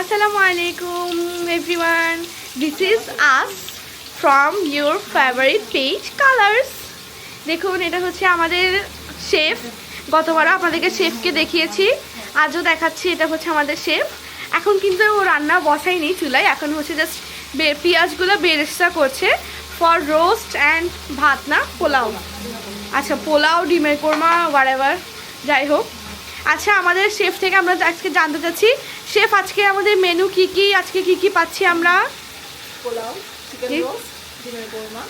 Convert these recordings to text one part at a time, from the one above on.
Assalamu আলাইকুম, everyone. This is us from your favorite page colors. দেখুন, এটা হচ্ছে আমাদের শেফ গতবার আপনাদেরকে শেফকে দেখিয়েছি, আজও দেখাচ্ছি এটা হচ্ছে আমাদের শেফ এখন কিন্তু ও রান্না বসায়নি চুলায়, এখন হচ্ছে জাস্ট পেঁয়াজগুলো বেরেস্তা করছে ফর রোস্ট অ্যান্ড ভাত না, পোলাও আচ্ছা পোলাও, ডিমের কোরমা ওয়ারেভার যাই হোক আচ্ছা আমাদের শেফ থেকে আমরা আজকে জানতে চাচ্ছি শেফ আজকে আমাদের মেনু কি কি? আজকে কি কি পাচ্ছি আমরা? পোলাও চিকেন। রোস্ট ডিমের korma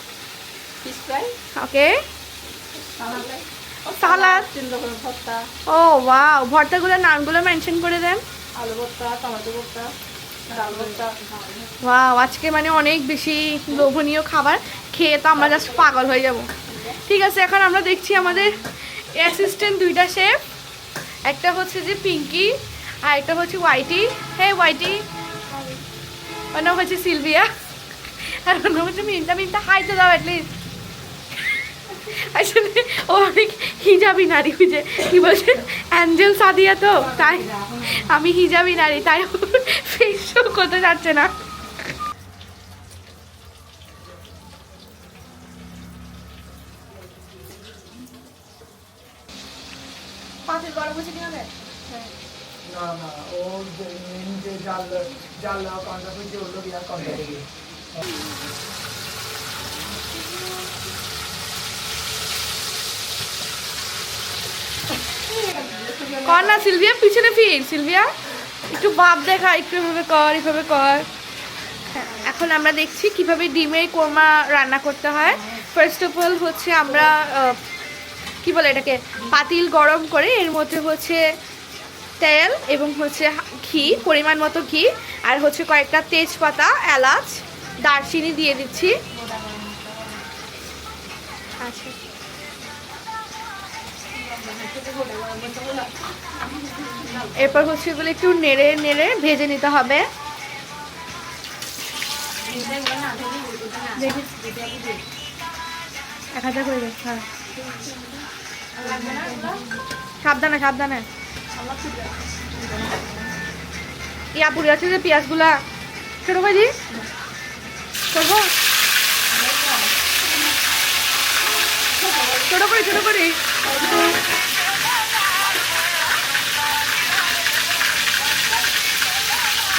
fish fry okay. Salad. তিন রকমের ভর্তা। ও ওয়াও ভর্তাগুলো নামগুলো মেনশন করে দেন। আলু ভর্তা টমেটো ভর্তা ভর্তা। ওয়াও আজকে মানে অনেক বেশি লোভনীয় খাবার। খেয়ে তো আমরা জাস্ট পাগল হয়ে যাব। ঠিক আছে এখন আমরা দেখছি আমাদের অ্যাসিস্ট্যান্ট দুইটা শেফ একটা হচ্ছে যে পিঙ্কি, আর একটা হচ্ছে হোয়াইটি। হে হোয়াইটি। ওর নাম হচ্ছে সিলভিয়া। আর ওর নাম হচ্ছে মিন্টা মিন্টা হাইতে দাও অ্যাটলিস্ট আসলে ও অনেক হিজাবি নারী খুঁজে কি বলছে? অ্যাঞ্জেল সাদিয়া তো, তাই? আমি হিজাবি নারী, তাই ফেস করতে যাচ্ছে না পাঁচের বড় বসে কিনা দেয় কর না সিলভিয়া, পিছনে ফির, সিলভিয়া। একটু বাপ দেখা, একটু এভাবে কর এভাবে কর। এখন আমরা দেখছি কীভাবে ডিমের কোরমা রান্না করতে হয়। ফার্স্ট অফ অল হচ্ছে আমরা কি বলে এটাকে? পাতিল গরম করে, এর মধ্যে হচ্ছে তেল এবং হচ্ছে ঘি, পরিমাণ মতো ঘি, আর হচ্ছে কয়েকটা তেজপাতা, এলাচ, দারচিনি দিয়ে দিচ্ছি। আচ্ছা। এরপর হচ্ছে এগুলো একটু নেড়ে নেড়ে ভেজে নিতে হবে। হ্যাঁ। সাবধানে সাবধানে। ইয়া পুরি আছে যে পেঁয়াজগুলা, ছোট করে দি করব ছোট করে, ছোট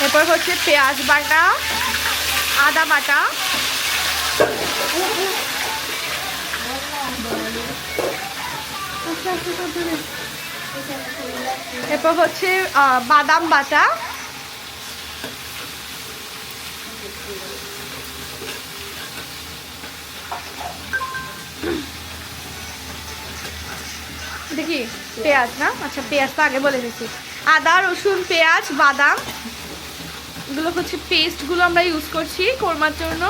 এরপর হচ্ছে পেঁয়াজ বাটা, আদা বাটা। এরপর হচ্ছে বাদাম বাটা। দেখি পেঁয়াজ না? আচ্ছা পেঁয়াজ তো আগে বলে দিচ্ছি। আদা, রসুন, পেঁয়াজ, বাদাম। এগুলো হচ্ছে পেস্টগুলো আমরা ইউজ করছি কোরমার জন্য।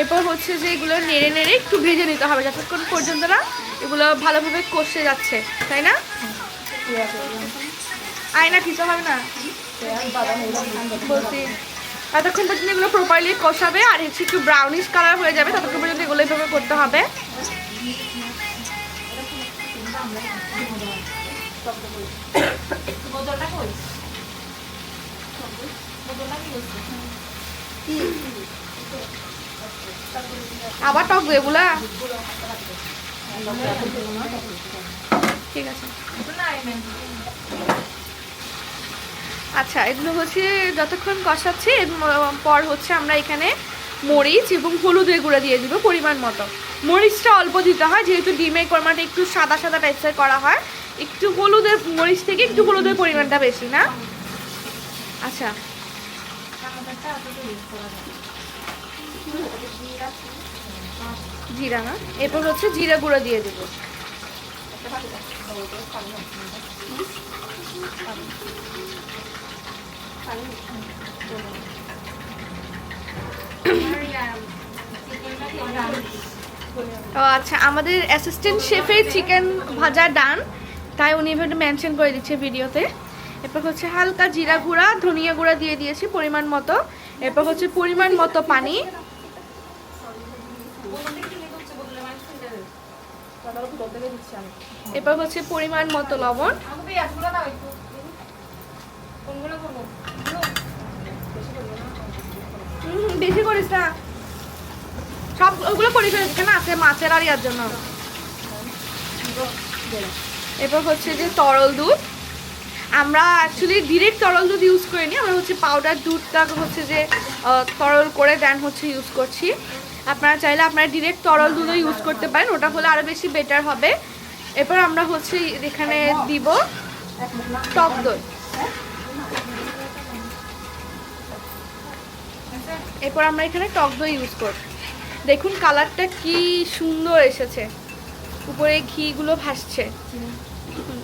এরপর হচ্ছে যে এগুলো নেড়ে নেড়ে একটু ভেজে নিতে হবে, যতক্ষণ পর্যন্ত না এগুলো ভালোভাবে কষে যাচ্ছে, তাই না? আয়না কিছু হবে না? বলছি, এতক্ষণ পর্যন্ত এগুলো প্রপারলি কষাবে আর হচ্ছে একটু ব্রাউনিশ কালার হয়ে যাবে, ততক্ষণ পর্যন্ত এগুলো এভাবে করতে হবে। কি? আবার টক এগুলা? ঠিক আছে। আচ্ছা এগুলো হচ্ছে যতক্ষণ কষাচ্ছি পর হচ্ছে আমরা এখানে মরিচ এবং হলুদের গুঁড়া দিয়ে দিব পরিমাণ মতো। মরিচটা অল্প দিতে হয়, যেহেতু ডিমের কর্মাটা একটু সাদা সাদা টাইপসের করা হয়। একটু হলুদের মরিচ থেকে একটু হলুদের পরিমাণটা বেশি, না? আচ্ছা। জিরা না এরপর হচ্ছে জিরা গুঁড়ো দিয়ে দেবো। ও আচ্ছা আমাদের অ্যাসিস্ট্যান্ট শেফের চিকেন ভাজা ডান। তাই উনি এভাবে মেনশন করে দিচ্ছে ভিডিওতে এরপর হচ্ছে হালকা জিরা গুঁড়া, ধনিয়া গুঁড়া দিয়ে দিয়েছি পরিমাণ মতো। এরপর হচ্ছে পরিমাণ মতো পানি বোতলটা কি লেগে হচ্ছে বোতলে মানে তারপরে বোতল থেকে দিচ্ছি আমি এরপর হচ্ছে পরিমাণ মতো লবণ। বেশি করিস না। সব ওগুলো করিস না, আছে মাছের আর ইয়ার জন্য। এরপর হচ্ছে যে তরল দুধ। আমরা অ্যাকচুয়ালি ডিরেক্ট তরল দুধ ইউজ করিনি আমরা হচ্ছে পাউডার দুধটা হচ্ছে যে তরল করে দেন হচ্ছে ইউজ করছি। আপনারা চাইলে আপনারা ডিরেক্ট তরল দুধও ইউজ করতে পারেন, ওটা হলে আরও বেশি বেটার হবে। এরপর আমরা হচ্ছে এখানে দিব টক দই। এরপর আমরা এখানে টক দই ইউজ করব। দেখুন কালারটা কি সুন্দর এসেছে। উপরে ঘিগুলো ভাসছে।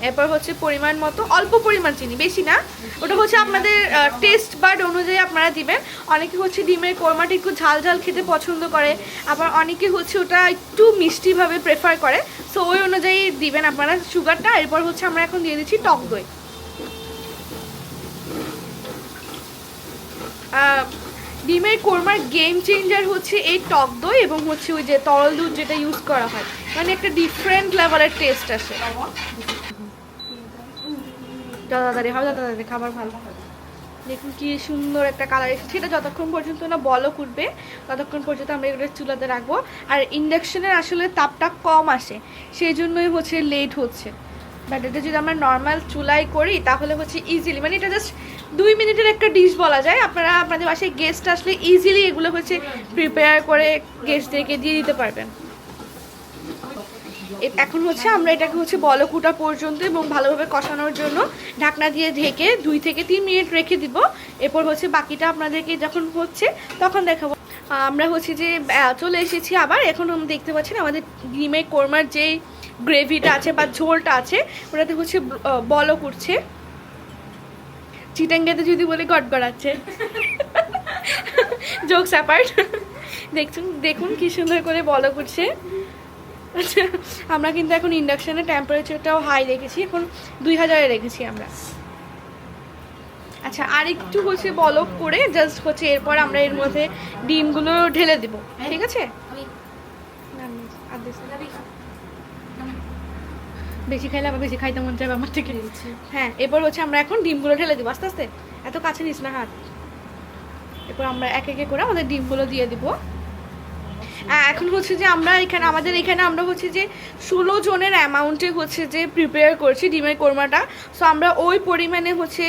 এরপর হচ্ছে পরিমাণ মতো, অল্প পরিমাণ চিনি, বেশি না। ওটা হচ্ছে আপনাদের টেস্ট বার্ড অনুযায়ী আপনারা দিবেন। অনেকে হচ্ছে ডিমের কোরমাটা একটু ঝাল ঝাল খেতে পছন্দ করে, আবার অনেকে হচ্ছে ওটা একটু মিষ্টিভাবে প্রেফার করে। সো ওই অনুযায়ী দিবেন আপনারা সুগারটা এরপর হচ্ছে আমরা এখন দিয়ে দিচ্ছি টক দই। ডিমের কোরমার গেম চেঞ্জার হচ্ছে এই টক দই এবং হচ্ছে ওই যে তরল দুধ যেটা ইউজ করা হয়। মানে একটা ডিফারেন্ট লেভেলের টেস্ট আসে। যা তাড়াতাড়ি হবে যত তাড়াতাড়ি খাবার ভালো দেখুন কি সুন্দর একটা কালার এসেছে। এটা যতক্ষণ পর্যন্ত না বলক উঠবে ততক্ষণ পর্যন্ত আমরা এগুলো চুলাতে রাখব। আর ইন্ডাকশনের আসলে তাপটা কম আসে, সেই জন্যই হচ্ছে লেট হচ্ছে। বাট এটা যদি আমরা নর্মাল চুলাই করি, তাহলে হচ্ছে ইজিলি মানে এটা জাস্ট দুই মিনিটের একটা ডিশ বলা যায়। আপনারা আপনাদের বাসায় গেস্ট আসলে ইজিলি এগুলো হচ্ছে প্রিপেয়ার করে গেস্টদেরকে দিয়ে দিতে পারবেন। এখন হচ্ছে আমরা এটাকে হচ্ছে বলকুটা পর্যন্ত এবং ভালোভাবে কষানোর জন্য ঢাকনা দিয়ে ঢেকে দুই থেকে তিন মিনিট রেখে দিব। এরপর হচ্ছে বাকিটা আপনাদেরকে যখন হচ্ছে তখন দেখাবো। আমরা হচ্ছে যে চলে এসেছি আবার। এখন দেখতে পাচ্ছেন আমাদের ডিমের কোরমার যেই গ্রেভিটা আছে বা ঝোলটা আছে ওটাতে হচ্ছে আহ, বলক উঠছে। চিটাঙ্গাতে যদি বলে গড়গড়াচ্ছে জোকস অ্যাপার্ট দেখুন দেখুন কি সুন্দর করে উঠছে। আচ্ছা আমরা কিন্তু এখন ইন্ডাকশনের টেম্পারেচারটাও হাই রেখেছি, এখন দুই হাজারে রেখেছি আমরা। আচ্ছা আর একটু হচ্ছে বলক করে জাস্ট হচ্ছে এরপর আমরা এর মধ্যে ডিমগুলো ঢেলে দিব, ঠিক আছে। বেশি খাইলে আবার বেশি খাইতে মন চাইবে আমার থেকে। হ্যাঁ এরপর হচ্ছে আমরা এখন ডিমগুলো ঢেলে দিব, আস্তে আস্তে। এত কাছে নিস না হাত। এরপর আমরা এক একে করে আমাদের ডিমগুলো দিয়ে দিব। এখন হচ্ছে যে আমরা এখানে, আমাদের এখানে আমরা হচ্ছে যে ষোলো জনের অ্যামাউন্টে হচ্ছে যে প্রিপেয়ার করছি ডিমের কোরমাটা। সো আমরা ওই পরিমাণে হচ্ছে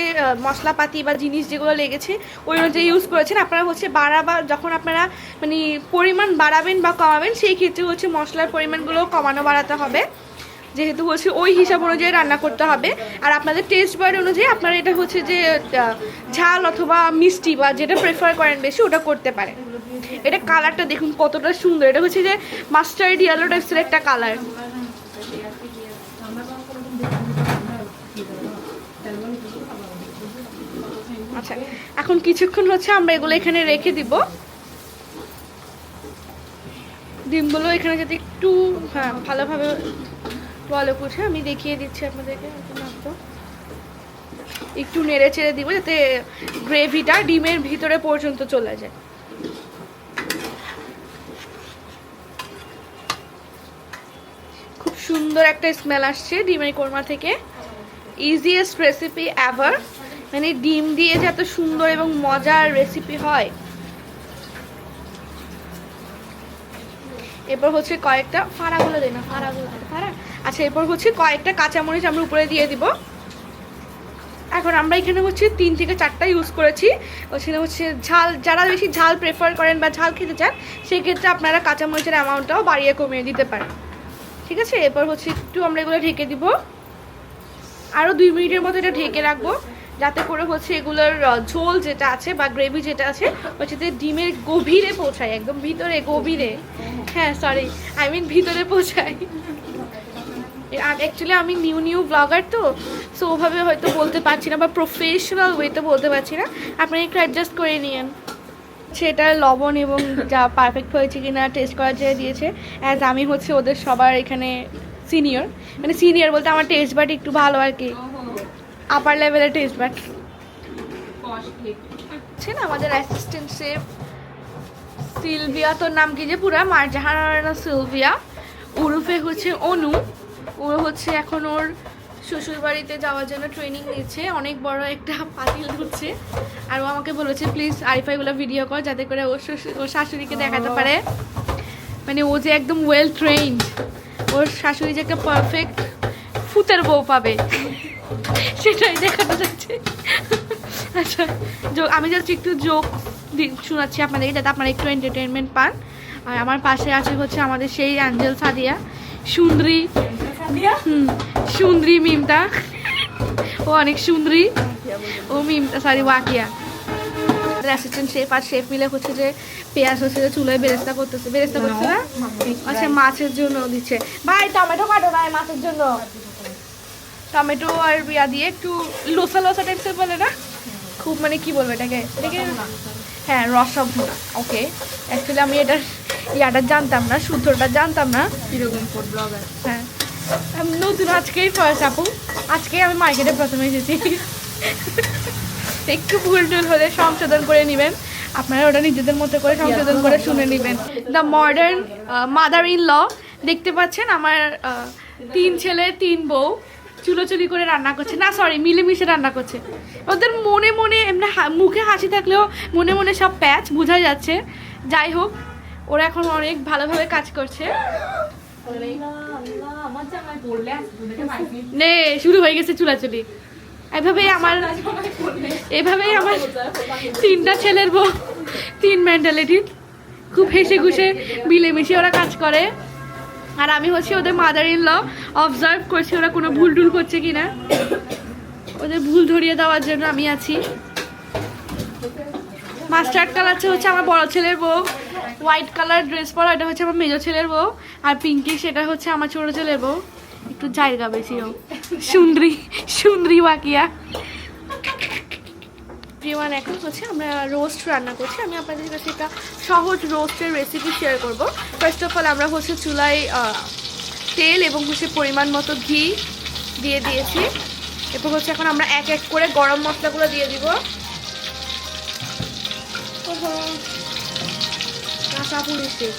মশলাপাতি বা জিনিস যেগুলো লেগেছে, ওই যে ইউজ করেছেন। আপনারা হচ্ছে বাড়াবা, যখন আপনারা মানে পরিমাণ বাড়াবেন বা কমাবেন, সেই ক্ষেত্রে হচ্ছে মশলার পরিমাণগুলো কমানো বাড়াতে হবে। যেহেতু হচ্ছে ওই হিসাব অনুযায়ী রান্না করতে হবে। আর আপনাদের টেস্ট বার অনুযায়ী আপনারা এটা হচ্ছে যে ঝাল অথবা মিষ্টি বা যেটা প্রেফার করেন বেশি ওটা করতে পারেন। এটা কালারটা দেখুন কতটা সুন্দর। এটা হচ্ছে যে মাস্টার্ড ইয়েলো টাইপসের একটা কালার আচ্ছা এখন কিছুক্ষণ হচ্ছে আমরা এগুলো এখানে রেখে দিব। ডিমগুলো এখানে যদি একটু হ্যাঁ ভালোভাবে বলো কুঠে আমি দেখিয়ে দিচ্ছি আপনাদেরকে একটু নেড়ে চেড়ে দিব যাতে গ্রেভিটা ডিমের ভিতরে পর্যন্ত চলে যায়। খুব সুন্দর একটা স্মেল আসছে ডিমের কোরমা থেকে। ইজিয়েস্ট রেসিপি এভার মানে ডিম দিয়ে যে এত সুন্দর এবং মজার রেসিপি হয়। এরপর হচ্ছে কয়েকটা ফাড়াগুলো দেয় না ফাড়াগুলো ফাড়া আচ্ছা এরপর হচ্ছে কয়েকটা কাঁচামরিচ আমরা উপরে দিয়ে দিব। এখন আমরা এখানে হচ্ছে তিন থেকে চারটা ইউজ করেছি। ওখানে হচ্ছে ঝাল, যারা বেশি ঝাল প্রেফার করেন বা ঝাল খেতে চান, সেক্ষেত্রে আপনারা কাঁচামরিচের অ্যামাউন্টটাও বাড়িয়ে কমিয়ে দিতে পারেন। ঠিক আছে? এরপর হচ্ছে একটু আমরা এগুলো ঢেকে দিব। আরও দুই মিনিটের মতো এটা ঢেকে রাখব, যাতে করে হচ্ছে এগুলোর ঝোল যেটা আছে বা গ্রেভি যেটা আছে, হচ্ছে ডিমের গভীরে পৌঁছায়, একদম ভিতরে গভীরে। হ্যাঁ সরি আই মিন ভিতরে পৌঁছায়। অ্যাকচুয়ালি আমি নিউ নিউ ব্লগার তো সো ওভাবে হয়তো বলতে পারছি না বা প্রফেশনাল ওয়েতে বলতে পারছি না। আপনি একটু অ্যাডজাস্ট করে নিয়েন। সেটা লবণ এবং যা পারফেক্ট হয়েছে কিনা টেস্ট করার জন্য দিয়েছে। অ্যাজ আমি হচ্ছে ওদের সবার এখানে সিনিয়র মানে সিনিয়র বলতে আমার টেস্ট বাট একটু ভালো আর কি। আপার লেভেলের টেস্ট বাট হচ্ছে না আমাদের অ্যাসিস্ট্যান্ট শেফ সিলভিয়া, তোর নাম কি যে পুরা? মারজাহানা সিলভিয়া। উরুফে হচ্ছে অনু। ও হচ্ছে এখন ওর শ্বশুর বাড়িতে যাওয়ার জন্য ট্রেনিং নিচ্ছে। অনেক বড় একটা পাতিল ধরছে। আর ও আমাকে বলেছে প্লিজ আরিফাইগুলো ভিডিও কর যাতে করে ওর শ্বশুর, ওর শাশুড়িকে দেখাতে পারে। মানে ও যে একদম ওয়েল ট্রেন্ড ওর শাশুড়ি যে একটা পারফেক্ট ফুতের বউ পাবে, সেটাই দেখাতে যাচ্ছে। আচ্ছা আমি যাচ্ছি একটু জোক শোনাচ্ছি আপনাদেরকে যাতে আপনারা একটু এন্টারটেনমেন্ট পান। আর আমার পাশে আছে হচ্ছে আমাদের সেই অ্যাঞ্জেল সাদিয়া, সুন্দরী। সুন্দরী মিমটা। ও অনেক সুন্দরী। ও মিমটা সরি ওয়াকিয়া। অ্যাসিস্ট্যান্ট শেফ আর শেফ মিলে হচ্ছে যে পেঁয়াজ হচ্ছে যে চুলায় বেরেস্তা করতেছে। বেরেস্তা করছে না? আচ্ছা মাছের জন্য দিচ্ছে। ভাই টমেটো কাটো মাছের জন্য। টমেটো আর ইয়া দিয়ে একটু লোসা লোসা টাইপসের বলে না? খুব মানে কি বলব এটাকে? এটাকে হ্যাঁ রসা ভুনা ওকে অ্যাকচুয়ালি আমি এটার ইয়াটা জানতাম না শুদ্ধটা জানতাম না। কীরকম ফুড ব্লগার হ্যাঁ। নতুন আজকেই ফার্স্ট আপু। আজকেই আমি মার্কেটে প্রথমে এসেছি। একটু ভুল টুল হলে সংশোধন করে নেবেন। আপনারা ওটা নিজেদের মতো করে সংশোধন করে শুনে নেবেন। The modern mother in law দেখতে পাচ্ছেন আমার তিন ছেলে, তিন বউ। চুলোচুলি করে রান্না করছে। না সরি মিলেমিশে রান্না করছে। ওদের মনে মনে এমনি মুখে হাসি থাকলেও মনে মনে সব প্যাচ, বোঝা যাচ্ছে। যাই হোক, ওরা এখন অনেক ভালোভাবে কাজ করছে। নে শুরু হয়ে গেছে চুলাচুলি। এভাবেই আমার এভাবেই আমার তিনটা ছেলের বউ তিন মেন্টালিটির খুব হেসে ঘুষে মিলেমিশে ওরা কাজ করে। আর আমি হচ্ছে ওদের মাদার ইন ল অবজার্ভ করছি ওরা কোনো ভুল টুল করছে কিনা। ওদের ভুল ধরিয়ে দেওয়ার জন্য আমি আছি। মাস্টার মাস্টার্ড কালার হচ্ছে আমার বড় ছেলের বউ। হোয়াইট কালার ড্রেস পরা, এটা হচ্ছে আমার মেজো ছেলের বউ, আর পিঙ্কি সেটা হচ্ছে আমার ছোট ছেলের বউ। একটু জায়গা বেশি হোক। সুন্দরী সুন্দরী বাকিয়া। প্রিয়ান এখন হচ্ছে আমরা রোস্ট রান্না করছি। আমি আপনাদের কাছে একটা সহজ রোস্টের রেসিপি শেয়ার করব। ফার্স্ট অফ অল আমরা হচ্ছে চুলায় তেল এবং হচ্ছে পরিমাণ মতো ঘি দিয়ে দিয়েছি। এরপর হচ্ছে এখন আমরা এক এক করে গরম মশলাগুলো দিয়ে দিব। কাঁচা পুলিশে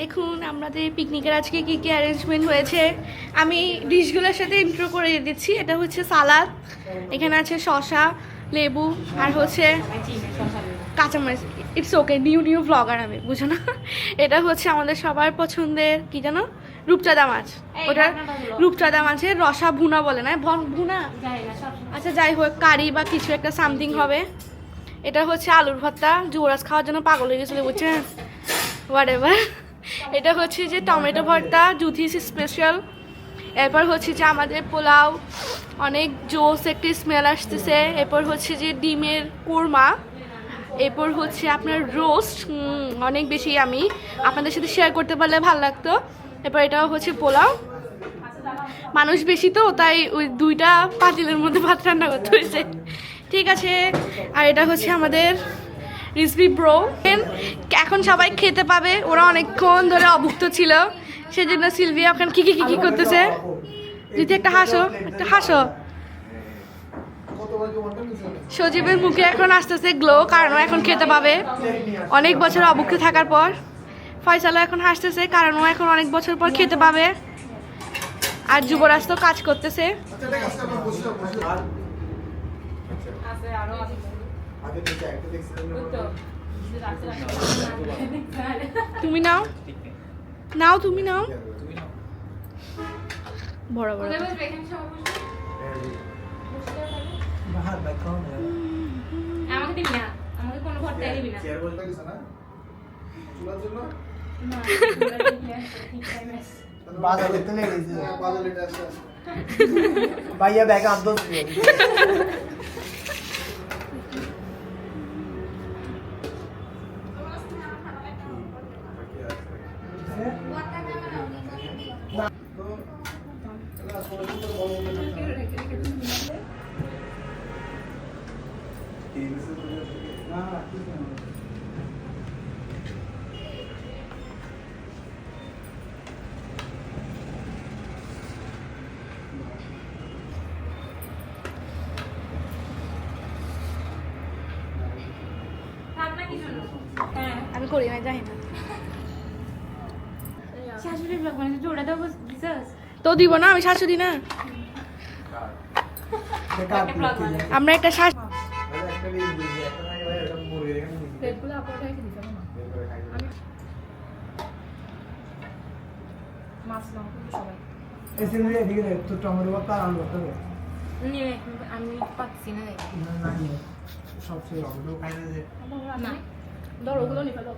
দেখুন, আমাদের পিকনিকের আজকে কি কি অ্যারেঞ্জমেন্ট হয়েছে। আমি ডিশগুলোর সাথে ইন্ট্রো করে দিচ্ছি। এটা হচ্ছে সালাদ, এখানে আছে শসা, লেবু, আর হচ্ছে কাঁচামরিচ। It's okay new new blogger আমি বুঝো না? এটা হচ্ছে আমাদের সবার পছন্দের কি জানো? রূপচাঁদা মাছ। ওটা রূপচাঁদা মাছের রসা ভুনা বলে না? ভন- আচ্ছা যাই হোক কারি বা কিছু একটা সামথিং হবে। এটা হচ্ছে আলুর ভর্তা যুবরাজ খাওয়ার জন্য পাগল হয়ে গেছিল বুঝছেন? হোয়াট এভার এটা হচ্ছে যে টমেটো ভর্তা জুথিস স্পেশাল এরপর হচ্ছে যে আমাদের পোলাও অনেক জোস একটি স্মেল আসতেছে। এরপর হচ্ছে যে ডিমের কোরমা। এরপর হচ্ছে আপনার রোস্ট। অনেক বেশি আমি আপনাদের সাথে শেয়ার করতে পারলে ভালো লাগতো। এরপর এটাও হচ্ছে পোলাও। মানুষ বেশি তো, তাই ওই দুইটা পাতিলের মধ্যে ভাত রান্না করতে হয়েছে। ঠিক আছে, আর এটা হচ্ছে আমাদের রিসবি ব্রো। এখন সবাই খেতে পাবে, ওরা অনেকক্ষণ ধরে অভুক্ত ছিল। সেজন্য সিলভিয়া ওখানে কি কি কি কি করতেছে? যদি একটা হাসো একটা হাসো। সজীবের মুখে এখন আসতেছে গ্লো কারণ এখন খেতে পাবে। অনেক বছর অভুক্ত থাকার পর। ফয়সালা এখন হাসতেছে কারণ ও এখন অনেক বছর পর খেতে পাবে। আর যুবরাজ তো কাজ করতেছে। আছে আরও আছে। তো তুমি নাও। নাও তুমি নাও। বড় বড়। হাত বাইক খাও আমাকে দিবি না আমাকে কোনো ভর্তাই দিবি না। চেয়ার বলতে কিছু না? চুলার জন্য? না বাজার লিখতে লেগেছে বাজার ভাইয়া ব্যাগ আদত আমি করি না জানি না। শাশুড়ি ব্লগ মানে জোড়া দেবো দিছাস তো দিব না আমি শাশুড়ি না। আমরা একটা নিয়ে আমি পাচ্ছি না। সবচেয়ে অবলো খাই না যে না ধরো ওগুলো নিয়ে ফেলো